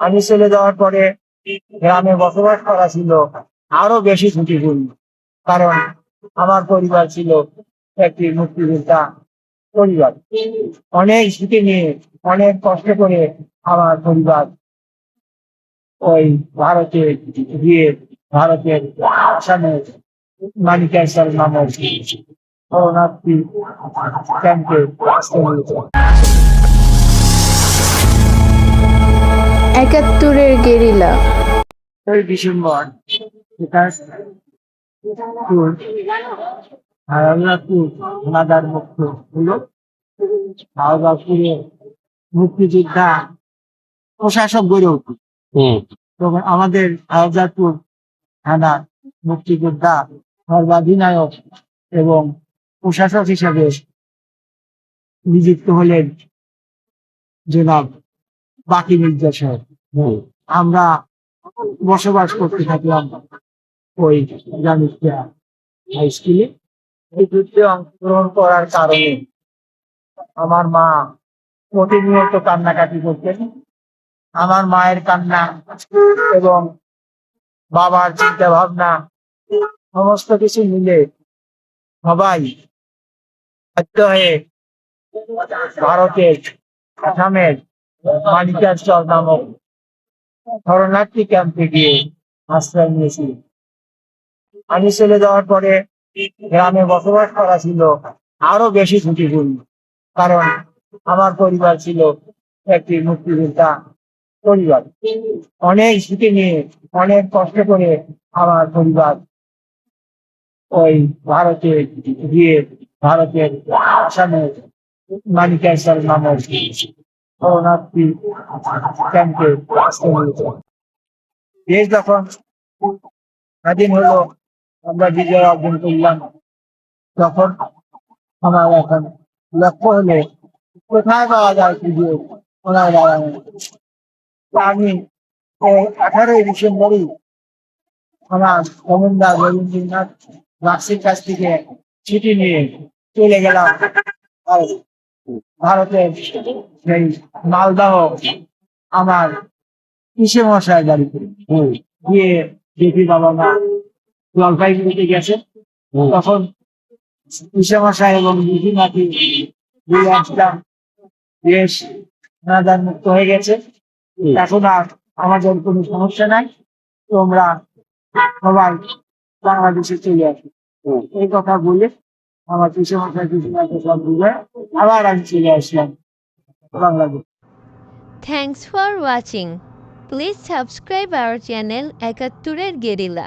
আমি চলে যাওয়ার পরে গ্রামে বসবাস করা ছিল আরও বেশি ঝুঁকিপূর্ণ। কারণ আমার পরিবার ছিল একটি মুক্তিযোদ্ধা পরিবার। অনেক ঝুঁকি নিয়ে, অনেক কষ্ট করে আমার পরিবার ওই ভারতে গিয়ে ভারতের আসামে মানিকাঞ্চল নামক শরণার্থী ক্যাম্পে আসতে একাত্তরের গেরিলা। ডিসেম্বর বিকাশ হাওড়াপুর হানাদার মুক্ত হলো। হাওড়াপুরে মুক্তিযোদ্ধা প্রশাসক গড়ে উঠল। হুম। তখন আমাদের হাওড়াপুর থানা মুক্তিযোদ্ধা সর্বাধিনায়ক এবং প্রশাসক হিসাবে নিযুক্ত হলেন জনাব বাকি মির্জা সাহেব। আমরা বসবাস করতে থাকলাম ওই জামিয়া হাই স্কুলে এই যুদ্ধে অংশগ্রহণ করার কারণে আমার মা প্রতিনিয়ত কান্নাকাটি করতেন। আমার মায়ের কান্না এবং বাবার চিন্তা ভাবনা সমস্ত কিছু মিলে সবাই বাধ্য হয়ে ভারতের আসামের মানিকাচল নামক শরণার্থী ক্যাম্পে গিয়ে আশ্রয় নিয়েছি আমি চলে যাওয়ার পরে গ্রামে বসবাস করা ছিল আরও বেশি ঝুঁকিপূর্ণ। কারণ আমার পরিবার ছিল একটি মুক্তিযোদ্ধা পরিবার। অনেক ঝুঁকি নিয়ে, অনেক কষ্ট করে আমার পরিবার ওই ভারতে গিয়ে ভারতের আসামে মানিকাঞ্চল নামক দেশ যখন স্বাধীন হলো, আমরা বিজয় অর্জন করলাম, তখন আমার এখন লক্ষ্য হলো, কোথায় পাওয়া যায় পুজো ওনার বাগানে আমি আঠারোই ডিসেম্বরই আমার কমনদার রবীন্দ্রনাথ বাক্সির কাছ থেকে ছুটি নিয়ে চলে গেলাম ভারত। ভারতের সেই মালদাহ আমার কিসে মশাই বাড়িতে গিয়ে দেখি বাবা মা জলপাইগুড়িতে গেছে। তখন কিসে মশাই এবং দিদি নাকি দিয়ে আসলাম বেশ নাদান মুক্ত হয়ে গেছে। এখন আর আমাদের কোনো সমস্যা নাই। তোমরা সবাই বাংলাদেশে চলে আসো। এই কথা বলে আমার কিসে মশাই কিছু মাকে সব বুঝে আবার আমি চলে আসলাম Bangladesh Thanks for watching. Please subscribe our channel একাত্তরের গেরিলা